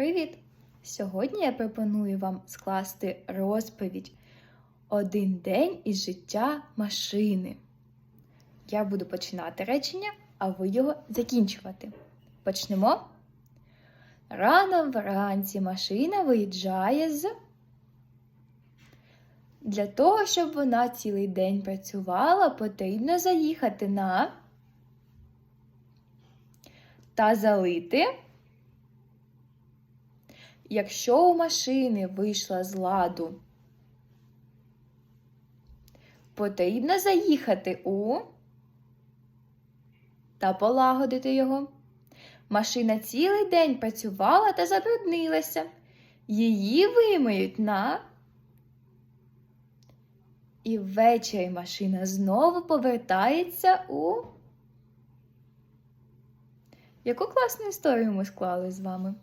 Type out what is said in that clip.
Привіт! Сьогодні я пропоную вам скласти розповідь Один день із життя машини. Я буду починати речення, а ви його закінчувати. Почнемо. Рано вранці машина виїжджає з. Для того, щоб вона цілий день працювала, потрібно заїхати на та залити. Якщо у машини вийшла з ладу, потрібно заїхати у та полагодити його. Машина цілий день працювала та забруднилася. Її вимиють на. І ввечері машина знову повертається у. Яку класну історію ми склали з вами?